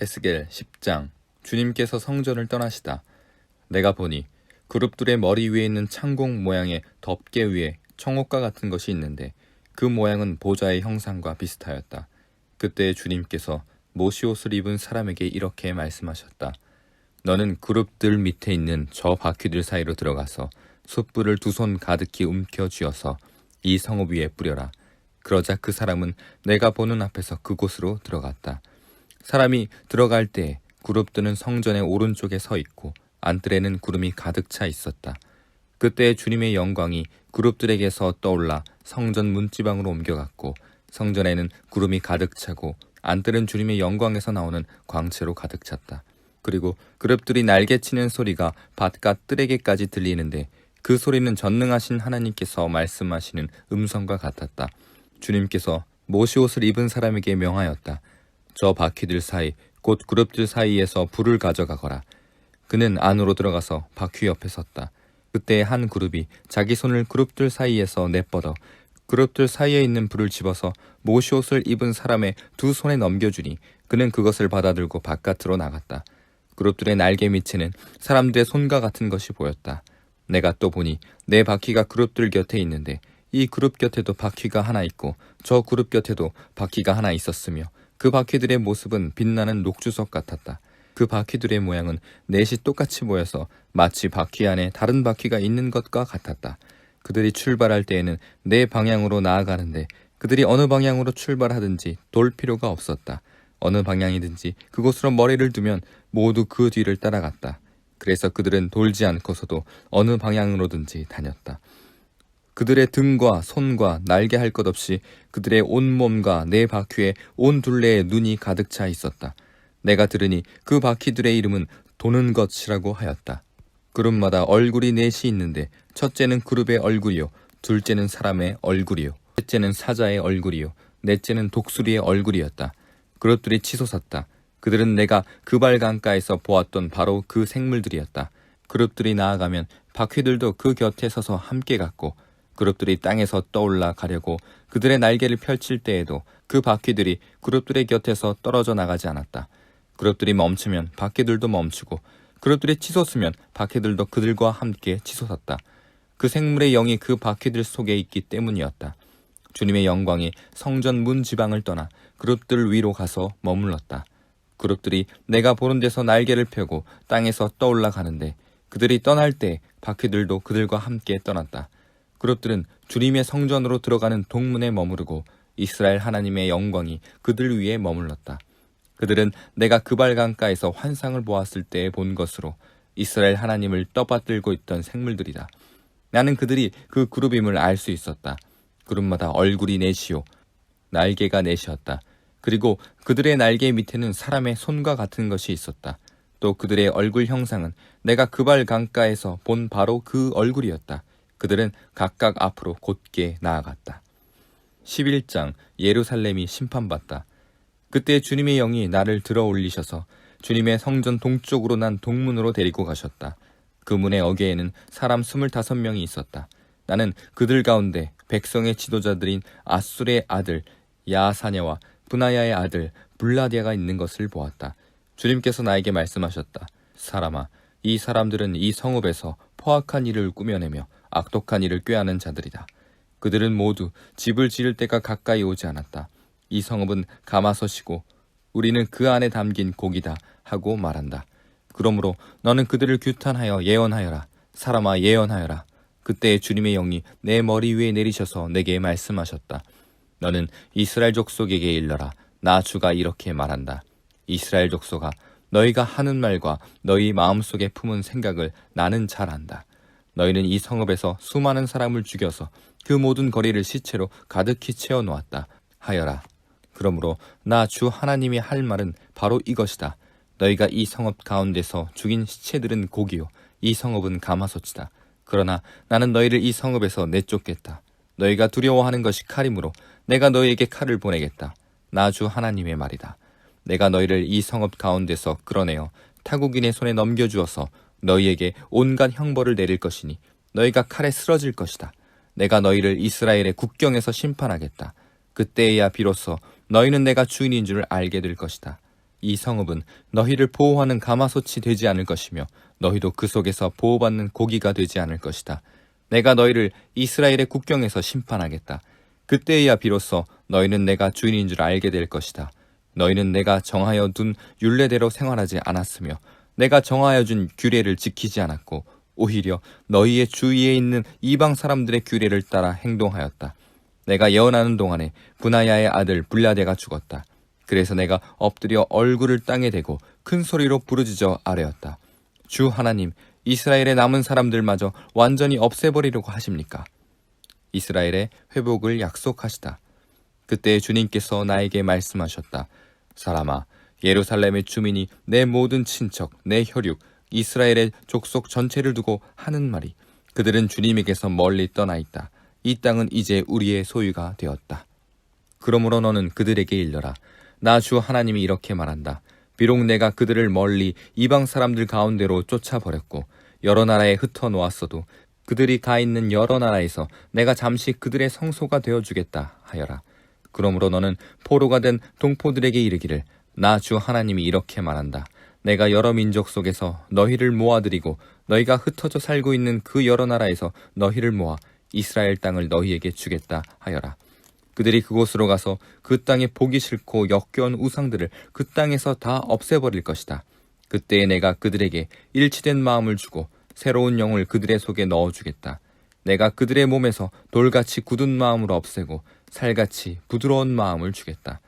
에스겔 10장 주님께서 성전을 떠나시다. 내가 보니 그룹들의 머리 위에 있는 창공 모양의 덮개 위에 청옥과 같은 것이 있는데 그 모양은 보좌의 형상과 비슷하였다. 그때 주님께서 모시옷을 입은 사람에게 이렇게 말씀하셨다. 너는 그룹들 밑에 있는 저 바퀴들 사이로 들어가서 숯불을 두 손 가득히 움켜 쥐어서 이 성읍 위에 뿌려라. 그러자 그 사람은 내가 보는 앞에서 그곳으로 들어갔다. 사람이 들어갈 때 그룹들은 성전의 오른쪽에 서 있고 안뜰에는 구름이 가득 차 있었다. 그때 주님의 영광이 그룹들에게서 떠올라 성전 문지방으로 옮겨갔고 성전에는 구름이 가득 차고 안뜰은 주님의 영광에서 나오는 광채로 가득 찼다. 그리고 그룹들이 날개치는 소리가 바깥 뜰에게까지 들리는데 그 소리는 전능하신 하나님께서 말씀하시는 음성과 같았다. 주님께서 모시옷을 입은 사람에게 명하였다. 저 바퀴들 사이 곧 그룹들 사이에서 불을 가져가거라. 그는 안으로 들어가서 바퀴 옆에 섰다. 그때 한 그룹이 자기 손을 그룹들 사이에서 내뻗어 그룹들 사이에 있는 불을 집어서 모시옷을 입은 사람의 두 손에 넘겨주니 그는 그것을 받아들고 바깥으로 나갔다. 그룹들의 날개 밑에는 사람들의 손과 같은 것이 보였다. 내가 또 보니 내 바퀴가 그룹들 곁에 있는데 이 그룹 곁에도 바퀴가 하나 있고 저 그룹 곁에도 바퀴가 하나 있었으며 그 바퀴들의 모습은 빛나는 녹주석 같았다. 그 바퀴들의 모양은 넷이 똑같이 보여서 마치 바퀴 안에 다른 바퀴가 있는 것과 같았다. 그들이 출발할 때에는 내 방향으로 나아가는데 그들이 어느 방향으로 출발하든지 돌 필요가 없었다. 어느 방향이든지 그곳으로 머리를 두면 모두 그 뒤를 따라갔다. 그래서 그들은 돌지 않고서도 어느 방향으로든지 다녔다. 그들의 등과 손과 날개 할 것 없이 그들의 온 몸과 네 바퀴에 온 둘레에 눈이 가득 차 있었다. 내가 들으니 그 바퀴들의 이름은 도는 것이라고 하였다. 그룹마다 얼굴이 넷이 있는데 첫째는 그룹의 얼굴이요 둘째는 사람의 얼굴이요 셋째는 사자의 얼굴이요 넷째는 독수리의 얼굴이었다. 그룹들이 치솟았다. 그들은 내가 그발 강가에서 보았던 바로 그 생물들이었다. 그룹들이 나아가면 바퀴들도 그 곁에 서서 함께 갔고 그룹들이 땅에서 떠올라 가려고 그들의 날개를 펼칠 때에도 그 바퀴들이 그룹들의 곁에서 떨어져 나가지 않았다. 그룹들이 멈추면 바퀴들도 멈추고 그룹들이 치솟으면 바퀴들도 그들과 함께 치솟았다. 그 생물의 영이 그 바퀴들 속에 있기 때문이었다. 주님의 영광이 성전 문 지방을 떠나 그룹들 위로 가서 머물렀다. 그룹들이 내가 보는 데서 날개를 펴고 땅에서 떠올라 가는데 그들이 떠날 때 바퀴들도 그들과 함께 떠났다. 그룹들은 주님의 성전으로 들어가는 동문에 머무르고 이스라엘 하나님의 영광이 그들 위에 머물렀다. 그들은 내가 그발강가에서 환상을 보았을 때본 것으로 이스라엘 하나님을 떠받들고 있던 생물들이다. 나는 그들이 그 그룹임을 알 수 있었다. 그룹마다 얼굴이 넷이요. 날개가 넷이었다. 그리고 그들의 날개 밑에는 사람의 손과 같은 것이 있었다. 또 그들의 얼굴 형상은 내가 그발 강가에서 본 바로 그 얼굴이었다. 그들은 각각 앞으로 곧게 나아갔다. 11장 예루살렘이 심판받다. 그때 주님의 영이 나를 들어 올리셔서 주님의 성전 동쪽으로 난 동문으로 데리고 가셨다. 그 문의 어귀에는 사람 스물다섯 명이 있었다. 나는 그들 가운데 백성의 지도자들인 아술의 아들 야사냐와 분하야의 아들 블라디아가 있는 것을 보았다. 주님께서 나에게 말씀하셨다. 사람아, 이 사람들은 이 성읍에서 포악한 일을 꾸며내며 악독한 일을 꾀하는 자들이다. 그들은 모두 집을 지을 때가 가까이 오지 않았다. 이 성읍은 가마솥이고 우리는 그 안에 담긴 고기다 하고 말한다. 그러므로 너는 그들을 규탄하여 예언하여라. 사람아 예언하여라. 그때 주님의 영이 내 머리 위에 내리셔서 내게 말씀하셨다. 너는 이스라엘 족속에게 일러라. 나 주가 이렇게 말한다. 이스라엘 족속아, 너희가 하는 말과 너희 마음속에 품은 생각을 나는 잘 안다. 너희는 이 성읍에서 수많은 사람을 죽여서 그 모든 거리를 시체로 가득히 채워 놓았다. 하여라. 그러므로 나 주 하나님이 할 말은 바로 이것이다. 너희가 이 성읍 가운데서 죽인 시체들은 고기요. 이 성읍은 가마솥이다. 그러나 나는 너희를 이 성읍에서 내쫓겠다. 너희가 두려워하는 것이 칼이므로 내가 너희에게 칼을 보내겠다. 나 주 하나님의 말이다. 내가 너희를 이 성읍 가운데서 끌어내어 타국인의 손에 넘겨주어서 너희에게 온갖 형벌을 내릴 것이니 너희가 칼에 쓰러질 것이다. 내가 너희를 이스라엘의 국경에서 심판하겠다. 그때에야 비로소 너희는 내가 주인인 줄 알게 될 것이다. 이 성읍은 너희를 보호하는 가마솥이 되지 않을 것이며 너희도 그 속에서 보호받는 고기가 되지 않을 것이다. 내가 너희를 이스라엘의 국경에서 심판하겠다. 그때야 비로소 너희는 내가 주인인 줄 알게 될 것이다. 너희는 내가 정하여 둔 율례대로 생활하지 않았으며 내가 정하여 준 규례를 지키지 않았고 오히려 너희의 주위에 있는 이방 사람들의 규례를 따라 행동하였다. 내가 예언하는 동안에 분하야의 아들 불라데가 죽었다. 그래서 내가 엎드려 얼굴을 땅에 대고 큰 소리로 부르짖어 아뢰었다. 주 하나님, 이스라엘의 남은 사람들마저 완전히 없애버리려고 하십니까? 이스라엘의 회복을 약속하시다. 그때 주님께서 나에게 말씀하셨다. 사람아, 예루살렘의 주민이 내 모든 친척, 내 혈육, 이스라엘의 족속 전체를 두고 하는 말이 그들은 주님에게서 멀리 떠나 있다. 이 땅은 이제 우리의 소유가 되었다. 그러므로 너는 그들에게 일러라. 나 주 하나님이 이렇게 말한다. 비록 내가 그들을 멀리 이방 사람들 가운데로 쫓아버렸고 여러 나라에 흩어 놓았어도 그들이 가 있는 여러 나라에서 내가 잠시 그들의 성소가 되어 주겠다 하여라. 그러므로 너는 포로가 된 동포들에게 이르기를 나 주 하나님이 이렇게 말한다. 내가 여러 민족 속에서 너희를 모아들이고 너희가 흩어져 살고 있는 그 여러 나라에서 너희를 모아 이스라엘 땅을 너희에게 주겠다 하여라. 그들이 그곳으로 가서 그 땅에 보기 싫고 역겨운 우상들을 그 땅에서 다 없애버릴 것이다. 그때에 내가 그들에게 일치된 마음을 주고 새로운 영을 그들의 속에 넣어주겠다. 내가 그들의 몸에서 돌같이 굳은 마음을 없애고 살같이 부드러운 마음을 주겠다.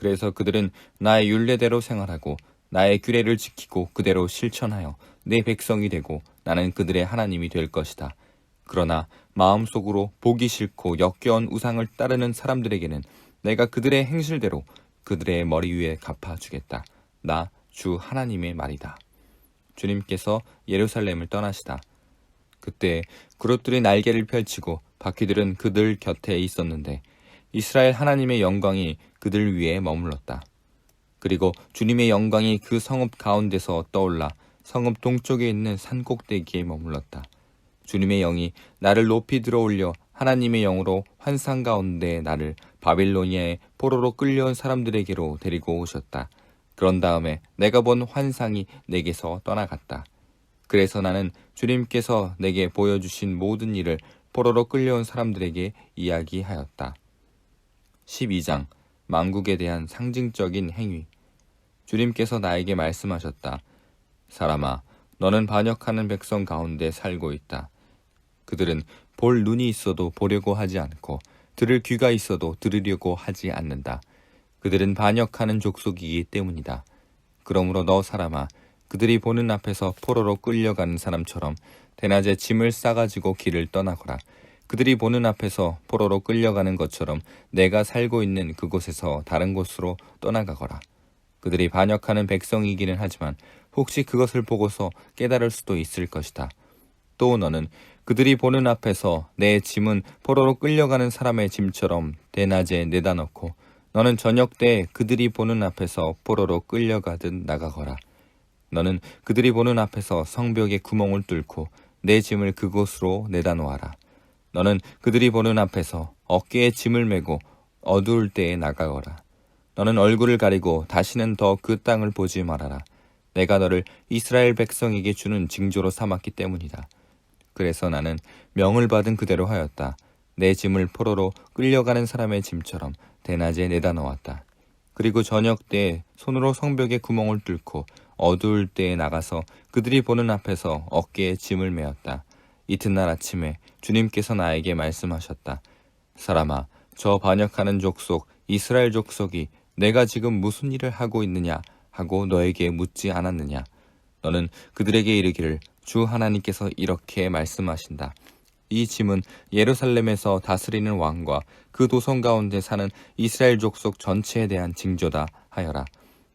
그래서 그들은 나의 율례대로 생활하고 나의 규례를 지키고 그대로 실천하여 내 백성이 되고 나는 그들의 하나님이 될 것이다. 그러나 마음속으로 보기 싫고 역겨운 우상을 따르는 사람들에게는 내가 그들의 행실대로 그들의 머리 위에 갚아주겠다. 나 주 하나님의 말이다. 주님께서 예루살렘을 떠나시다. 그때 그룹들이 날개를 펼치고 바퀴들은 그들 곁에 있었는데 이스라엘 하나님의 영광이 그들 위에 머물렀다. 그리고 주님의 영광이 그 성읍 가운데서 떠올라 성읍 동쪽에 있는 산 꼭대기에 머물렀다. 주님의 영이 나를 높이 들어올려 하나님의 영으로 환상 가운데 나를 바빌로니아의 포로로 끌려온 사람들에게로 데리고 오셨다. 그런 다음에 내가 본 환상이 내게서 떠나갔다. 그래서 나는 주님께서 내게 보여주신 모든 일을 포로로 끌려온 사람들에게 이야기하였다. 12장 망국에 대한 상징적인 행위 주님께서 나에게 말씀하셨다. 사람아, 너는 반역하는 백성 가운데 살고 있다. 그들은 볼 눈이 있어도 보려고 하지 않고 들을 귀가 있어도 들으려고 하지 않는다. 그들은 반역하는 족속이기 때문이다. 그러므로 너 사람아, 그들이 보는 앞에서 포로로 끌려가는 사람처럼 대낮에 짐을 싸가지고 길을 떠나거라. 그들이 보는 앞에서 포로로 끌려가는 것처럼 내가 살고 있는 그곳에서 다른 곳으로 떠나가거라. 그들이 반역하는 백성이기는 하지만 혹시 그것을 보고서 깨달을 수도 있을 것이다. 또 너는 그들이 보는 앞에서 내 짐은 포로로 끌려가는 사람의 짐처럼 대낮에 내다 놓고 너는 저녁 때 그들이 보는 앞에서 포로로 끌려가듯 나가거라. 너는 그들이 보는 앞에서 성벽에 구멍을 뚫고 내 짐을 그곳으로 내다 놓아라. 너는 그들이 보는 앞에서 어깨에 짐을 메고 어두울 때에 나가거라. 너는 얼굴을 가리고 다시는 더 그 땅을 보지 말아라. 내가 너를 이스라엘 백성에게 주는 징조로 삼았기 때문이다. 그래서 나는 명을 받은 그대로 하였다. 내 짐을 포로로 끌려가는 사람의 짐처럼 대낮에 내다 놓았다. 그리고 저녁 때에 손으로 성벽에 구멍을 뚫고 어두울 때에 나가서 그들이 보는 앞에서 어깨에 짐을 메었다. 이튿날 아침에 주님께서 나에게 말씀하셨다. 사람아, 저 반역하는 족속 이스라엘 족속이 내가 지금 무슨 일을 하고 있느냐 하고 너에게 묻지 않았느냐. 너는 그들에게 이르기를 주 하나님께서 이렇게 말씀하신다. 이 짐은 예루살렘에서 다스리는 왕과 그 도성 가운데 사는 이스라엘 족속 전체에 대한 징조다 하여라.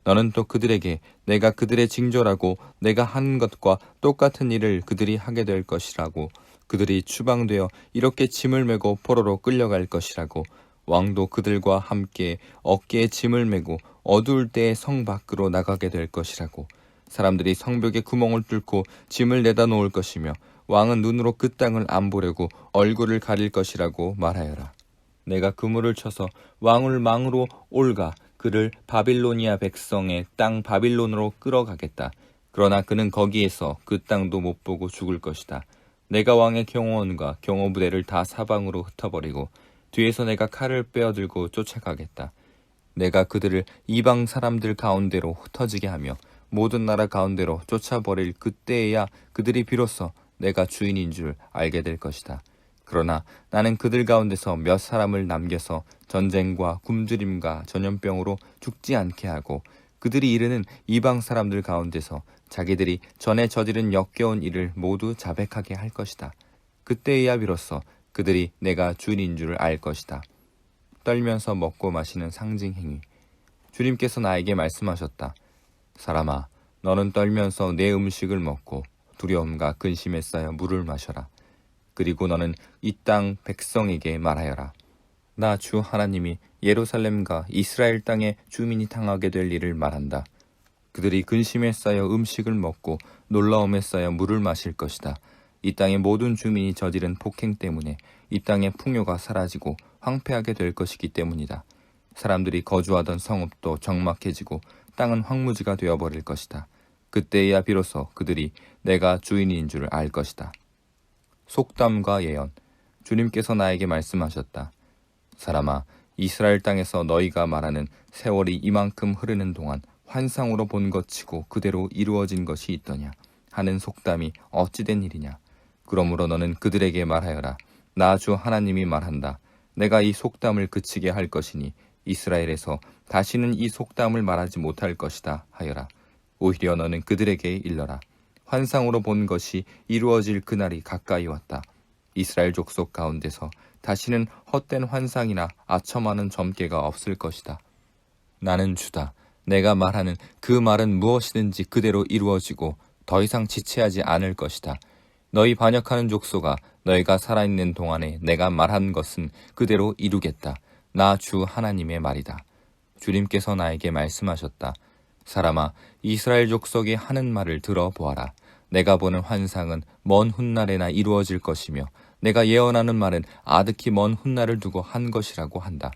너는 또 그들에게 내가 그들의 징조라고 내가 한 것과 똑같은 일을 그들이 하게 될 것이라고. 그들이 추방되어 이렇게 짐을 메고 포로로 끌려갈 것이라고. 왕도 그들과 함께 어깨에 짐을 메고 어두울 때에 성 밖으로 나가게 될 것이라고. 사람들이 성벽에 구멍을 뚫고 짐을 내다 놓을 것이며 왕은 눈으로 그 땅을 안 보려고 얼굴을 가릴 것이라고 말하여라. 내가 그물을 쳐서 왕을 망으로 올가 그를 바빌로니아 백성의 땅 바빌론으로 끌어가겠다. 그러나 그는 거기에서 그 땅도 못 보고 죽을 것이다. 내가 왕의 경호원과 경호부대를 다 사방으로 흩어버리고 뒤에서 내가 칼을 빼어들고 쫓아가겠다. 내가 그들을 이방 사람들 가운데로 흩어지게 하며 모든 나라 가운데로 쫓아버릴 그때에야 그들이 비로소 내가 주인인 줄 알게 될 것이다. 그러나 나는 그들 가운데서 몇 사람을 남겨서 전쟁과 굶주림과 전염병으로 죽지 않게 하고 그들이 이르는 이방 사람들 가운데서 자기들이 전에 저지른 역겨운 일을 모두 자백하게 할 것이다. 그때에야 비로소 그들이 내가 주인인 줄 알 것이다. 떨면서 먹고 마시는 상징 행위. 주님께서 나에게 말씀하셨다. 사람아, 너는 떨면서 내 음식을 먹고 두려움과 근심에 쌓여 물을 마셔라. 그리고 너는 이 땅 백성에게 말하여라. 나 주 하나님이 예루살렘과 이스라엘 땅의 주민이 당하게 될 일을 말한다. 그들이 근심에 쌓여 음식을 먹고 놀라움에 쌓여 물을 마실 것이다. 이 땅의 모든 주민이 저지른 폭행 때문에 이 땅의 풍요가 사라지고 황폐하게 될 것이기 때문이다. 사람들이 거주하던 성읍도 적막해지고 땅은 황무지가 되어버릴 것이다. 그때야 비로소 그들이 내가 주인인 줄 알 것이다. 속담과 예언. 주님께서 나에게 말씀하셨다. 사람아, 이스라엘 땅에서 너희가 말하는 세월이 이만큼 흐르는 동안 환상으로 본 것치고 그대로 이루어진 것이 있더냐 하는 속담이 어찌된 일이냐. 그러므로 너는 그들에게 말하여라. 나 주 하나님이 말한다. 내가 이 속담을 그치게 할 것이니 이스라엘에서 다시는 이 속담을 말하지 못할 것이다 하여라. 오히려 너는 그들에게 일러라. 환상으로 본 것이 이루어질 그날이 가까이 왔다. 이스라엘 족속 가운데서 다시는 헛된 환상이나 아첨하는 점괘가 없을 것이다. 나는 주다. 내가 말하는 그 말은 무엇이든지 그대로 이루어지고 더 이상 지체하지 않을 것이다. 너희 반역하는 족소가 너희가 살아있는 동안에 내가 말한 것은 그대로 이루겠다. 나 주 하나님의 말이다. 주님께서 나에게 말씀하셨다. 사람아, 이스라엘 족속이 하는 말을 들어보아라. 내가 보는 환상은 먼 훗날에나 이루어질 것이며 내가 예언하는 말은 아득히 먼 훗날을 두고 한 것이라고 한다.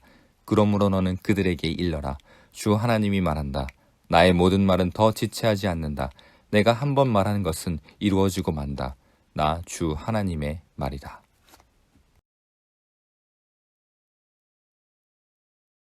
그러므로 너는 그들에게 일러라. 주 하나님이 말한다. 나의 모든 말은 더 지체하지 않는다. 내가 한 번 말하는 것은 이루어지고 만다. 나 주 하나님의 말이다.